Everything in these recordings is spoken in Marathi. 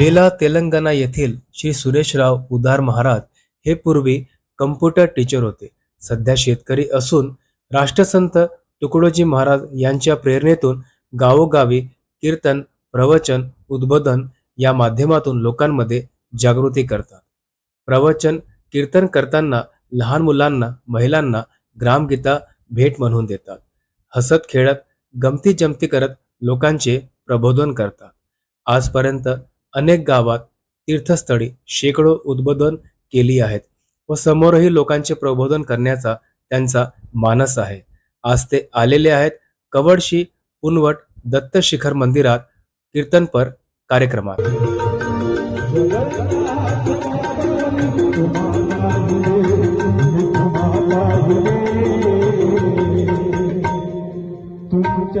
बेला तेलंगणा येथील श्री सुरेशराव उदार महाराज हे पूर्वी कम्प्युटर टीचर होते. सध्या शेतकरी असून राष्ट्रसंत तुकडोजी महाराज यांच्या प्रेरणेतून गावोगावी कीर्तन प्रवचन उद्बोधन या माध्यमातून लोकांमध्ये जागृती करतात. प्रवचन कीर्तन करताना लहान मुलांना महिलांना ग्रामगीता भेट म्हणून देतात. हसत खेळत गमती जमती करत लोकांचे प्रबोधन करतात. आजपर्यंत अनेक गावात तीर्थस्थळी शेकडो उद्बोधन केली आहेत व समोरही लोकांचे प्रबोधन करण्याचा त्यांचा मानस आहे. आज ते आलेले आहेत कवडशी पुनवट दत्त शिखर मंदिरात कीर्तनपर कार्यक्रमात. जय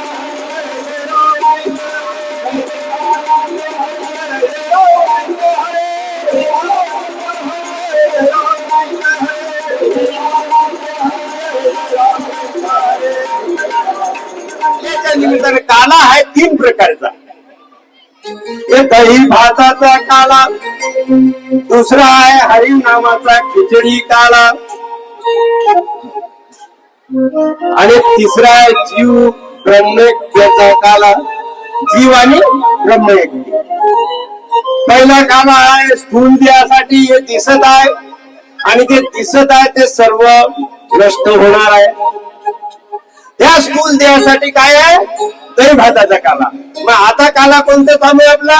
याच्या निमित्ताने काला आहे तीन प्रकारचा. एक दही भाताचा काला दुसरा आहे हरी नामाचा खिचडी काला आणि तिसरा आहे जीव ब्रह्मयज्ञाचा काला. जीव आणि ब्रह्मयज्ञ पहिला काला आहे स्थूल देहासाठी हे दिसत आहे आणि ते दिसत आहे ते सर्व नष्ट होणार आहे. त्या स्कूल देण्यासाठी काय आहे? दही भाताचा काला. मग आता काला कोणतं काम आहे आपला?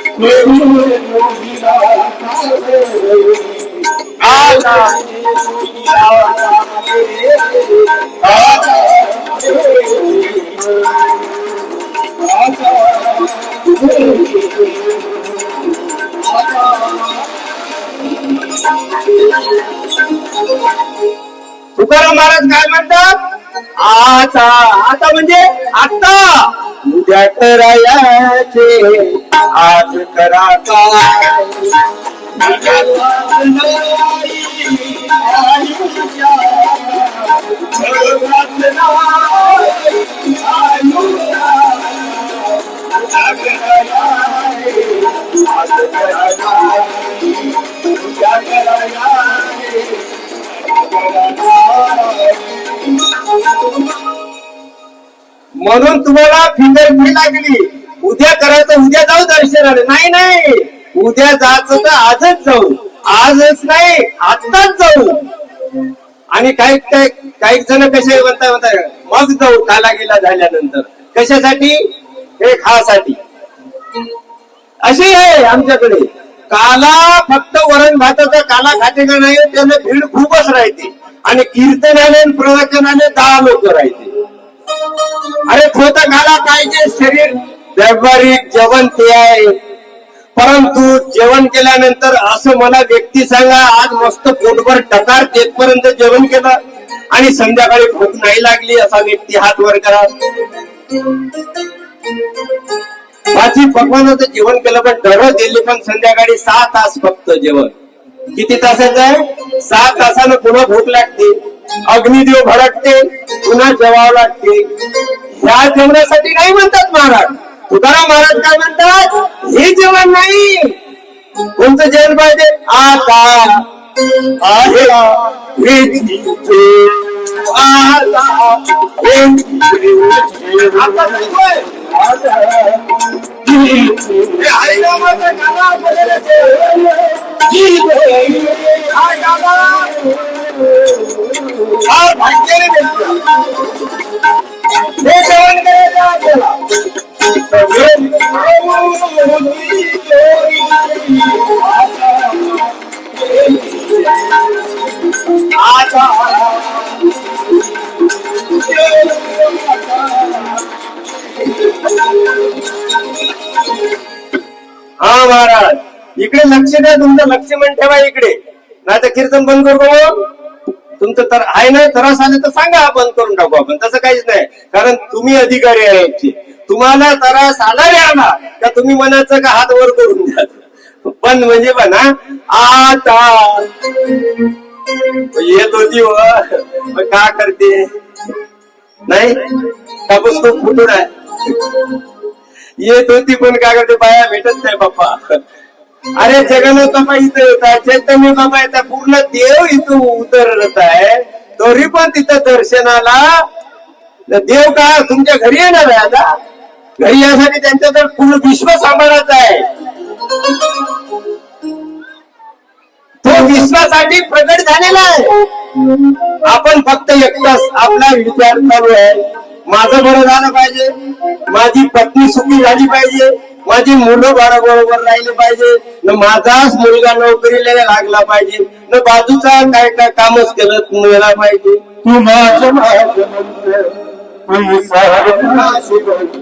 तुकाराम महाराज काय म्हणतात? आता आता म्हणजे आता उद्या करायचे आज करा म्हणून तुम्हाला फिकर फी लागली उद्या करायचं उद्या जाऊ दर्शनाला. नाही नाही. उद्या जायचं तर आजच जाऊ. आजच नाही आत्ताच जाऊ. आणि काही काही काही जण कसे म्हणताय म्हणताय मग जाऊ काला गेला झाल्यानंतर. कशासाठी? हे खासाठी अशी आहे आमच्याकडे. काला फक्त वरण भाताचा काला खाते का नाही त्याने भीड खूपच राहते. आणि कीर्तनाने प्रवचनाने दहा लोक राहते. अरे खोत काला पाहिजे शरीर व्यावहारिक जेवण ते आहे. परंतु जेवण केल्यानंतर असं मला व्यक्ती सांगा आज मस्त पोटभर टकार तेथपर्यंत जेवण केलं आणि संध्याकाळी भूक नाही लागली असा व्यक्ती हात वर करा. माझी पकवानाचं जेवण केलं पण डर दिली पण संध्याकाळी सहा तास फक्त जेवण. किती तासाचं आहे? सहा तासानं पुन्हा भूक लागते. अग्निदेव भडकते पुन्हा जेवावं लागते. ह्या जेवणासाठी नाही म्हणतात महाराज. तुकाराम महाराज काय म्हणतात हे जेवण नाही कोणतं जेवण पाहिजे आता आहे वेदीचे हा महाराज. इकडे लक्ष द्या तुमचं लक्ष म्हण ठेवा इकडे. नाही तर कीर्तन बंद करू तुमचं तर आहे ना त्रास आले तर सांगा बंद करून टाकू आपण. तसं काहीच नाही. कारण तुम्ही अधिकारी आहे तुम्हाला त्रास आला रे आला का तुम्ही मनाचं का हात वर करून द्या पण म्हणजे म्हणा आता. येत होती व का करते? नाही? कापूस खूप फुटून आहे. येत होती पण काय करते? बाया भेटत नाही बाप्पा. अरे जगन बाबा इथं येतात चैतन्य बाबा येतात पूर्ण देव इथं उतरत आहे. तरी पण तिथं दर्शनाला देव का तुमच्या घरी येणार आहे आता? घरी यासाठी तर पूर्ण विश्व सांभाळायचा आहे. तो विश्वासाठी प्रगट झालेला आहे. आपण फक्त एकटाच आपला विचार चालू आहे. माझं बरं झालं पाहिजे. माझी पत्नी सुखी झाली पाहिजे. माझी मुलं बाळा बरोबर राहिले पाहिजे. न माझाच मुलगा नोकरीला लागला पाहिजे. न बाजूचा काय काय कामच केलं मिळाला पाहिजे. तू माझं माझं म्हणलं,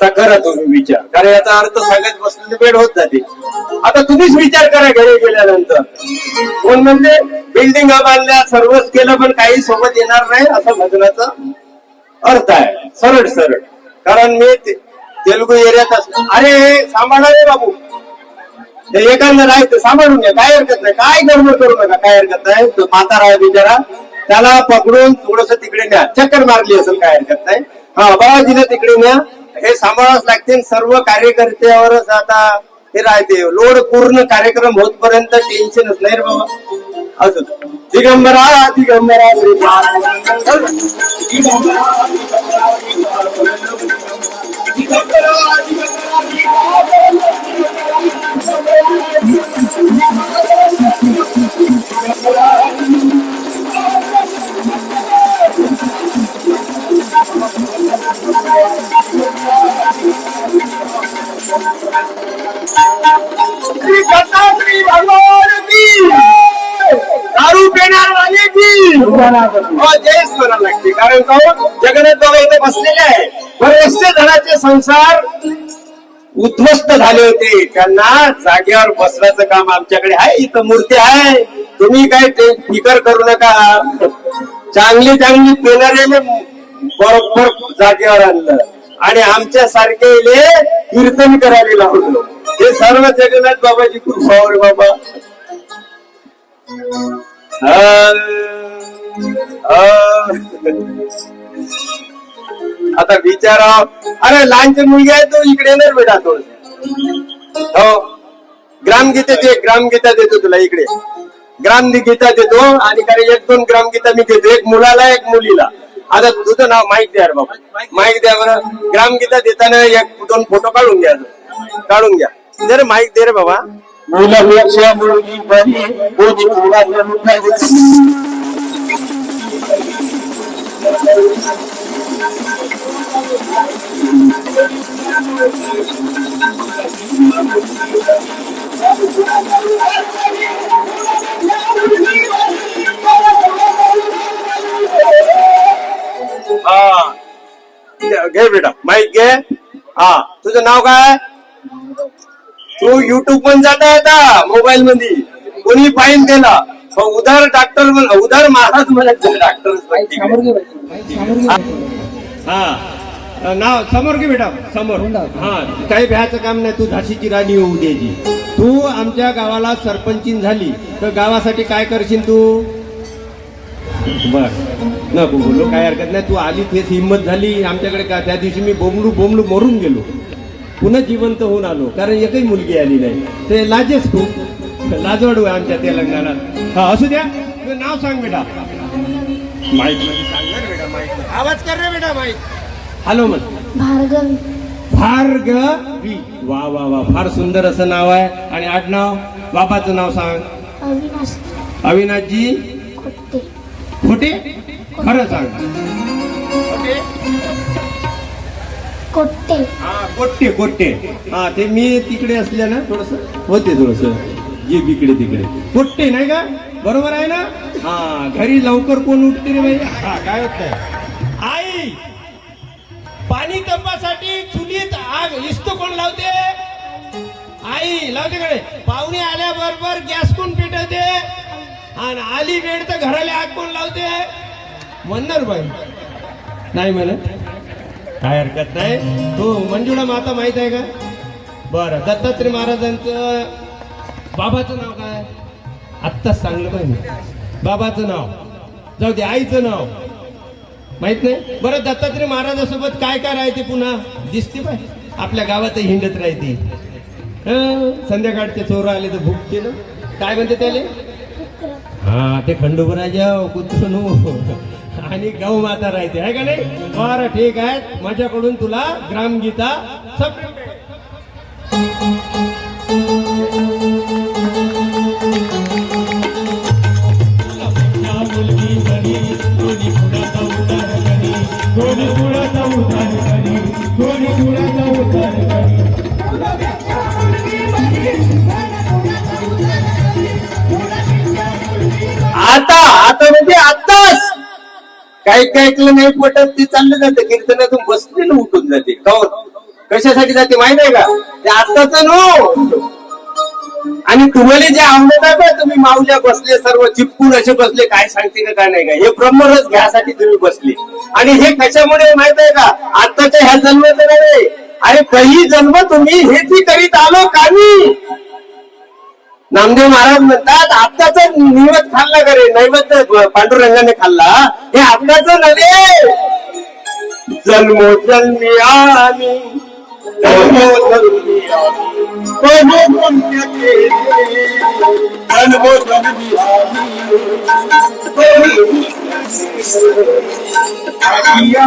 आता करा तुम्ही विचार. कारण याचा अर्थ सांगत बसलेली वेळ होत जाते. आता तुम्हीच विचार करा घरी गेल्यानंतर. कोण म्हणजे बिल्डिंग बांधल्या सर्वच केलं पण काही सोबत येणार नाही असं भजनाचा अर्थ आहे. सरळ सरळ. कारण मी तेलुगू एरियात असतो अरे सांभाळा रे बाबू. ते एकांना राहायचं सांभाळून घ्या काय हरकत नाही काय गडबड करू नका काय हरकत नाही. तो म्हातारा आहे बिचारा. त्याला पकडून थोडस तिकडे न्या. चक्कर मारली असेल काय हरकत नाही. हा बाबाजीला तिकडे न्या. हे सांभाळावंच लागते सर्व कार्यकर्त्यावरच आता हे राहते. लोड पूर्ण कार्यक्रम होतपर्यंत टेन्शनच नाही रे बाबा. असं. दिगंबरा दिगंबरा दिगंबरा. श्री दत्तात्रय भगवान की दारू पिणार हो जयच म्हणायला लागते कारण का जगन्नाथ बाबा इथे बसलेले आहे बरेचसे जणांचे संसार उद्ध्वस्त झाले होते त्यांना जागेवर बसण्याचं काम आमच्याकडे आहे इथं मूर्ती आहे तुम्ही काय फिकर करू नका. चांगली चांगली पेनारेने बरोबर जागेवर आणलं. आणि आमच्या सारखे कीर्तन करायला लावलं. हे सर्व जगन्नाथ बाबाची कृपावर बाबा. आता विचारा. अरे लहानचे मुलगी आहे तो इकडे येणार बेटा तो. हो. ग्रामगीता दे ग्रामगीता देतो तुला इकडे. ग्रामगीता देतो आणि कारण एक दोन ग्रामगीता मी देतो. एक मुलाला एक मुलीला. आता तुझं नाव माईक द्या रे बाबा माईक द्या बरं ग्रामगीता देताना एक दोन फोटो काढून घ्या काढून घ्या दे रे माईक दे रे बाबा हा. घे बेटा. माईक घे. हा. तुझं नाव काय? तू युट्यूब पण जाता आता मोबाईल मध्ये कोणी फाईन केला. पण उदार डॉक्टर म्हण उदार महाराज म्हणायचं डॉक्टर हा. नाव समोर घे बेटा. समोर. हा. काही भ्याचं काम नाही. तू झाशीची राणी होऊ द्यायची तू आमच्या गावाला सरपंचीन झाली. तर गावासाठी काय करशील तू? बर. नको बोललो काय हरकत नाही तू आली तेच हिंमत झाली. आमच्याकडे का त्या दिवशी मी बोंबलू बोंबलू मरून गेलो. पुन्हा जिवंत होऊन आलो कारण एकही मुलगी आली नाही. ते लाजेच खूप. लाजवाडू आहे आमच्या तेलंगणात हा असू द्या. तुझं नाव सांग बेटा. माईकमध्ये सांग ना रे बेटा माईक आवाज कर रे बेटा माईक. हॅलो म्हण. भार्गवी. भार्गवी. वा वा वा फार सुंदर असं नाव आहे. आणि आडनाव? बाबाचं नाव सांग. अविनाश. अविनाशजी? खोटे? खरं सांग. खोटे? कोट्टे. हा कोट्टे कोट्टे. हा ते मी तिकडे असल्या ना थोडस. होते थोडस. जे इकडे तिकडे. कोट्टे नाही का? बरोबर आहे ना? हा. घरी लवकर कोण उठते रे हा काय होत आई! पाणी तपासाठी चुलीत आग. इस्तो कोण लावते? आई लावते कडे पाहुणे आल्याबरोबर गॅस कोण पेटवते? आणि आली वेळ तर घराला आग कोण लावते? म्हणणार बाई. नाही म्हणत. काय हरकत नाही. तो मंजुळा माता माहीत आहे का? बरं दत्तात्रय महाराजांचं बाबाचं नाव काय? आत्ताच सांगलं पाहिजे बाबाचं नाव. जाऊ दे आईचं नाव. माहीत नाही? बरं दत्तात्रय महाराजासोबत काय काय राहते पुन्हा? दिसते बाय आपल्या गावातही हिंडत राहते. संध्याकाळचे चोर आले तर भूक केलं. काय म्हणते त्याला? हा ते खंडोबराजा कुत्रू आणि गौ माता राहते आहे का नाही? बरं ठीक आहे. माझ्याकडून तुला ग्रामगीता separate काही काही ऐकलं नाही पटत ते चाललं जाते. कीर्तनातून बसलेलं उठून जाते. कौन कशासाठी जाते माहीत आहे का? ते आताच नो हो. आणि तुम्हाला जे आवडत आहे तुम्ही माऊल्या बसले सर्व चिपकून असे बसले काय सांगते का काय नाही का? हे ब्रह्मरस घ्यासाठी तुम्ही बसले. आणि हे कशामुळे माहीत आहे का? आताच्या ह्या जन्माचं नव्हे अरे पहिली जन्म तुम्ही हेच करीत आलो कामी नामदेव महाराज म्हणतात आपल्याचा निवत खाल्ला करे रे? नैवेद्य पांडुरंगाने खाल्ला. हे आत्ताच नव्हे. जन्मो जन्मी आम्ही बहुपुण्य केले. आम्ही.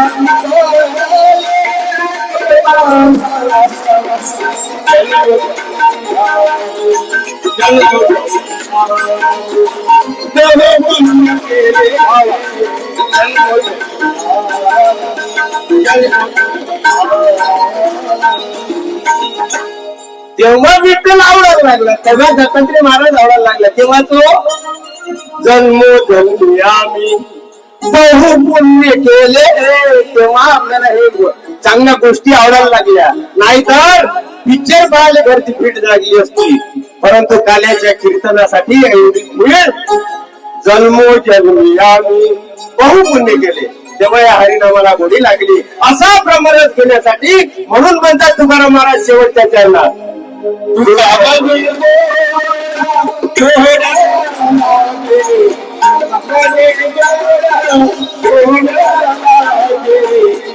तेव्हा विठ्ठल आवडायला लागला तेव्हा दत्तात्रय महाराज आवडायला लागला. तेव्हा तो जन्म जन्मी आम्ही. बहु पुण्य केले तेव्हा आपल्याला हे चांगल्या गोष्टी आवडायला लागल्या. नाहीतर पिक्चर पाहायला घरची पीठ लागली असती. परंतु काल्याच्या कीर्तनासाठी एवढी मिळेल जन्मो जन्मी आम्ही बहु पुण्य केले. तेव्हा या हरिनामाला गोडी लागली असा प्रमाणात घेण्यासाठी म्हणून म्हणतात तुकाराम महाराज शेवटच्या चरणात.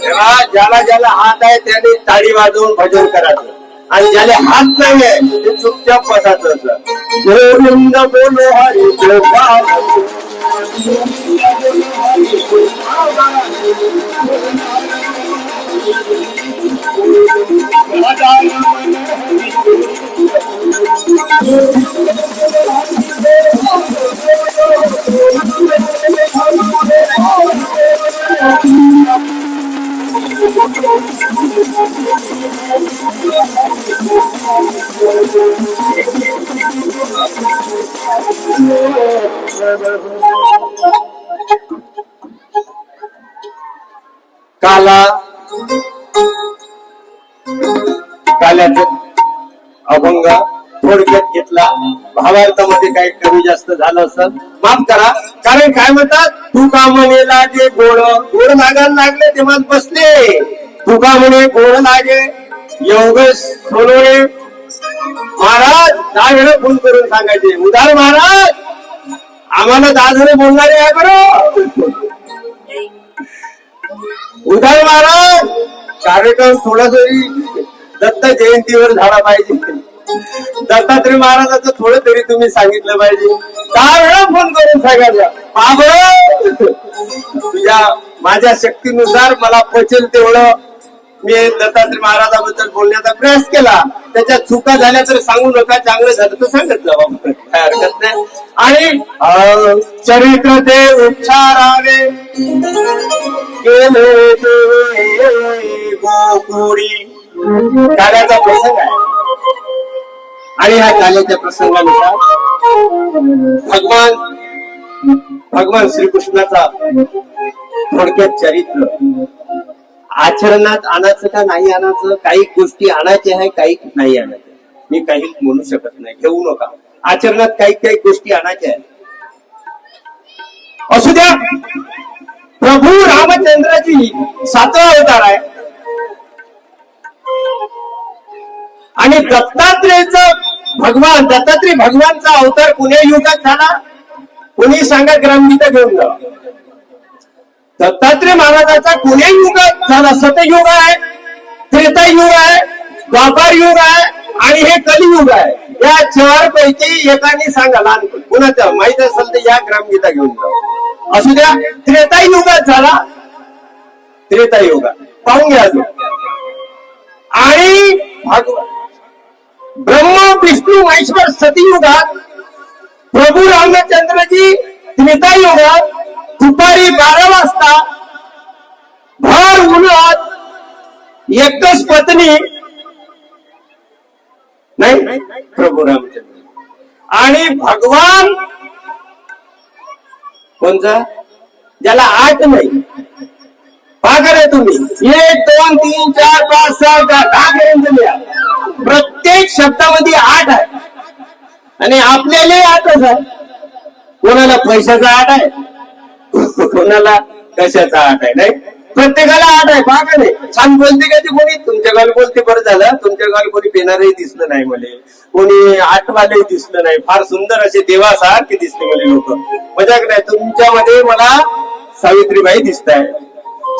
तेव्हा ज्याला ज्याला हात आहे त्याने ताळी वाजवून भजन करायचं. आणि ज्याला हात नाही आहे ते चुपचाप बसायचं असं. गोविंद बोलो हरी गोपाल काला अभंग थोडक्यात घेतला. भावार्थामध्ये काही कमी जास्त झालं असत माफ करा. कारण काय म्हणतात? तुका म्हणे लागे गोड. गोड लागायला लागले तेव्हा बसले. तुका म्हणे गोड लागे. योग सोनवणे महाराज दहा वेळा फोन करून सांगायचे. उदार महाराज आम्हाला दहा जण बोलणारे आहे बरं. उदय महाराज कार्यक्रम थोडा तरी दत्त जयंतीवर झाला पाहिजे. दत्तात्रय महाराजाचं थोडं तरी तुम्ही सांगितलं पाहिजे. दहा वेळा फोन करून सांगायचा. तुझ्या माझ्या शक्तीनुसार मला पचेल तेवढं. मी दत्तात्रय महाराजाबद्दल बोलण्याचा प्रयास केला. त्याच्या चुका झाल्या तर सांगू नका. चांगलं झालं तर सांगितलं बाबा. काय हरकत नाही. आणि अं, चरित्र ते उच्चारावे. केले गोकुळी. गाण्याचा प्रसंग आहे. आणि ह्या काल्याच्या प्रसंगानुसार भगवान भगवान श्रीकृष्णाचा थोडक्यात चरित्र. आचरणात आणायचं का नाही आणायचं? काही गोष्टी आणायचे आहे काही नाही आणायचे मी काही म्हणू शकत नाही. घेऊ नका. आचरणात काही काही गोष्टी आणायच्या आहेत. असू द्या. प्रभू रामचंद्राची सातवा अवतार आहे. आणि दत्तात्रेयचं भगवान दत्तात्रेय भगवानचा अवतार पुणे युगात झाला. कुणी सांगा ग्रामगीता घेऊन जा. दत्तात्रय महाराजाचा पुणे युगात झाला. सतयुग आहे त्रेता युग आहे द्वापार युग आहे आणि हे कलियुग आहे. या चार पैकी एकाने सांगा लहान कुणाचं? माहीत असेल तर या ग्रामगीता घेऊन जा. असू द्या त्रेतायुगात झाला. त्रेतायुगात. पाहून घ्या आणि भागवत ब्रह्म विष्णू महेश्वर सतयुगात प्रभू रामचंद्रजी त्रेतायुगात दुपारी बारा वाजता भर उन्हात एकच पत्नी नाही प्रभू रामचंद्र आणि भगवान कोणचा? ज्याला आठ नाही. पहा रे तुम्ही. एक दोन तीन चार पाच सहा दहा दहा पर्यंत लिहा. प्रत्येक शब्दामध्ये आठ आहे. आणि आपल्यालाही आठच आहे. कोणाला पैशाचा आठ आहे? कोणाला कशाचा आठ आहे? नाही? प्रत्येकाला आठ आहे. पाहा नाही छान बोलते का ते कोणी? तुमच्या गाल बोलते बरं झालं. तुमच्या गाल कोणी पेणारही दिसलं नाही मला कोणी आठवालही दिसलं नाही. फार सुंदर असे देवासारखे दिसले मला लोक. मजा नाही. तुमच्यामध्ये मला सावित्रीबाई दिसत आहे.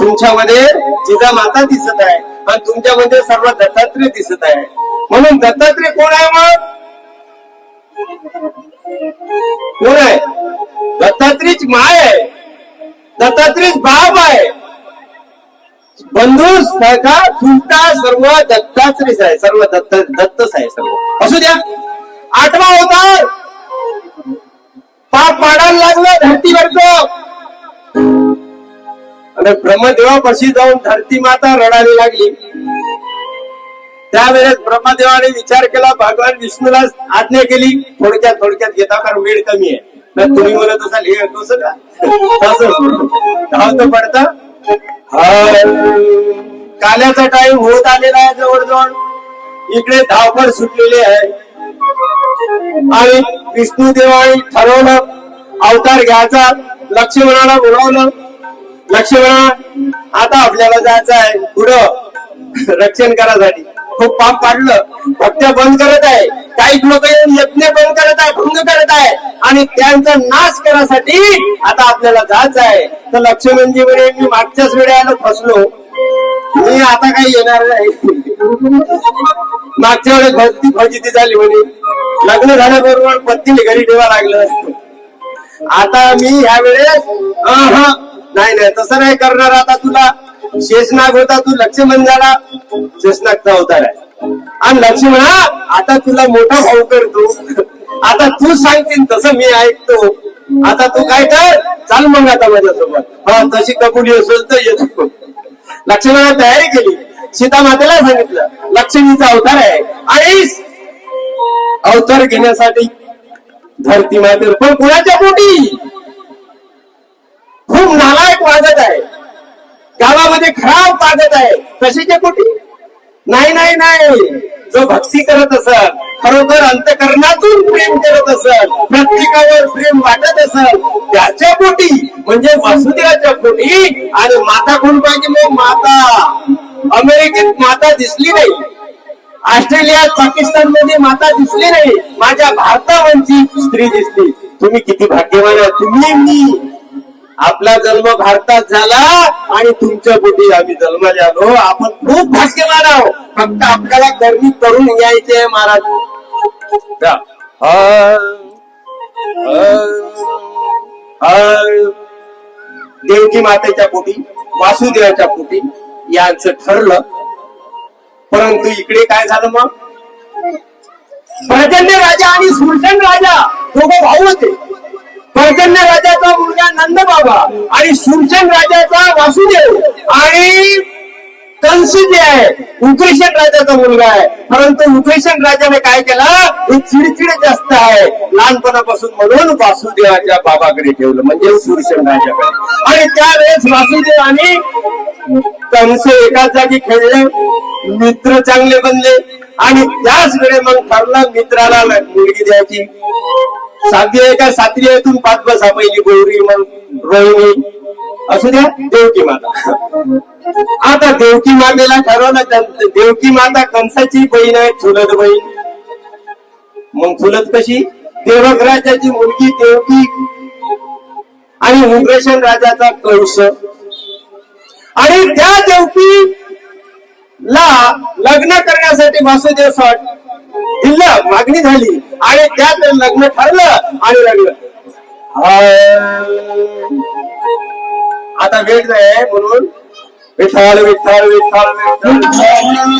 तुमच्यामध्ये जिजामाता दिसत आहे. आणि तुमच्यामध्ये सर्व दत्तात्रय दिसत आहे. म्हणून दत्तात्रय कोण आहे मग? कोण आहे? दत्तात्रेयच माय आहे. दत्तात्रेयच बाप आहे. बंधू सखा सुलता सर्व दत्तात्रेयच आहे. सर्व दत्त दत्तच आहे सर्व. असू द्या. आठवा होता पाप पाडायला लागलं धरतीवरच आणि ब्रह्मदेवापाशी जाऊन धरती माता रडायला लागली. त्यावेळेस ब्रह्मदेवाने विचार केला भगवान विष्णूला आज्ञा केली थोडक्यात थोडक्यात घेता कारण वेळ कमी आहे. तर तुम्ही म्हणत असाल हे कसं का तसं पडत. पडतं काल्याचा टाइम होत आलेला आहे जवळजवळ. इकडे धावपळ सुटलेली आहे. आणि विष्णू देवाने ठरवलं अवतार घ्यायचा लक्ष्मणाला बोलावलं. लक्ष्मणा आता आपल्याला जायचं आहे पुढं. रक्षण करासाठी खूप पाप पाडलं भक्त्या बंद करत आहे. काही लोक येऊन यज्ञ बंद करत आहे भंग करत आहे. आणि त्यांचा नाश करण्यासाठी आता आपल्याला जायचं आहे. तर लक्ष्मणजी म्हणे मी मागच्याच वेळेला फसलो. मी आता काही येणार नाही. मागच्या वेळेस भक्ती फजिती झाली म्हणे. लग्न झाल्याबरोबर पत्नीने घरी ठेवा लागलं आता मी ह्या वेळेस नाही नाही तसं नाही करणार आता तुला. शेषनाग होता तू लक्ष्मण झाला शेषनागचा अवतार आहे. आणि लक्ष्मणा आता तुला मोठा भाऊ करतो. आता तू सांगतील तसं मी ऐकतो. आता तू काय कर चाल मग आता माझ्यासोबत. हा तशी कबुली असेल तर येतो लक्ष्मणा तयारी केली. सीता मातेला सांगितलं लक्ष्मीचा अवतार आहे. आणि अवतार घेण्यासाठी धरती मातेवर पण कुणाच्या पोटी? खूप नालायक वाजत आहे गावामध्ये खराब वागत आहे. कशाच्या पोटी नाही नाही नाही. जो भक्ती करत असत खरोखर अंतकरणातून प्रेम करत असत प्रत्येकावर प्रेम वाटत असत त्याच्या पोटी म्हणजे वासुदेवाच्या पोटी आणि माता कोण पाहिजे मग माता. अमेरिकेत माता दिसली नाही. ऑस्ट्रेलियात पाकिस्तानमध्ये माता दिसली नाही. माझ्या भारतावरची स्त्री दिसली. तुम्ही किती भाग्यवान आहात. तुम्ही मी. आपला जन्म भारतात झाला आणि तुमच्या पोटी आम्ही जन्माले आलो. आपण खूप भाग्यवान आहोत. फक्त आपल्याला गर्मी करून घ्यायचे महाराज. जा. देवकी मातेच्या पोटी वासुदेवाच्या पोटी यांचं ठरलं. परंतु इकडे काय झालं मग? पर्जन्य राजा आणि सुरसन राजा दोघं भाऊ होते. पर्जन्य राजाचा मुलगा नंद बाबा आणि सुरसन राजाचा वासुदेव आणि कंस जे आहे. उग्रेशन राजाचा मुलगा आहे. परंतु उग्रेशन राजाने काय केला? हे चिडचिड जास्त आहे. लहानपणापासून म्हणून वासुदेवाच्या बाबाकडे ठेवलं म्हणजे सुरशन राजाकडे. आणि त्यावेळेस वासुदेव आणि कंस एकाच जागी खेळले मित्र चांगले बनले. आणि त्याच वेळे मग ठरला मित्राला मुलगी द्यायची. सातवी आहे का? सातवी आहे. पाच बसा पहिली गौरी मग रोहिणी. असू द्या देवकी माता. आता देवकी मातेला ठरवलं त्या- देवकी माता कंसाची बहीण आहे चुलत बहीण. मग चुलत कशी? देवघराजाची मुलगी देवकी. आणि उग्रशन राजाचा कंस. आणि त्या देवकी ला लग्न करण्यासाठी वासुदेव सट दिलं मागणी झाली आणि त्यात लग्न ठरलं आणि लग्न. आता वेळ नाही म्हणून विठ्ठल विठ्ठल विठ्ठल विठ्ठल.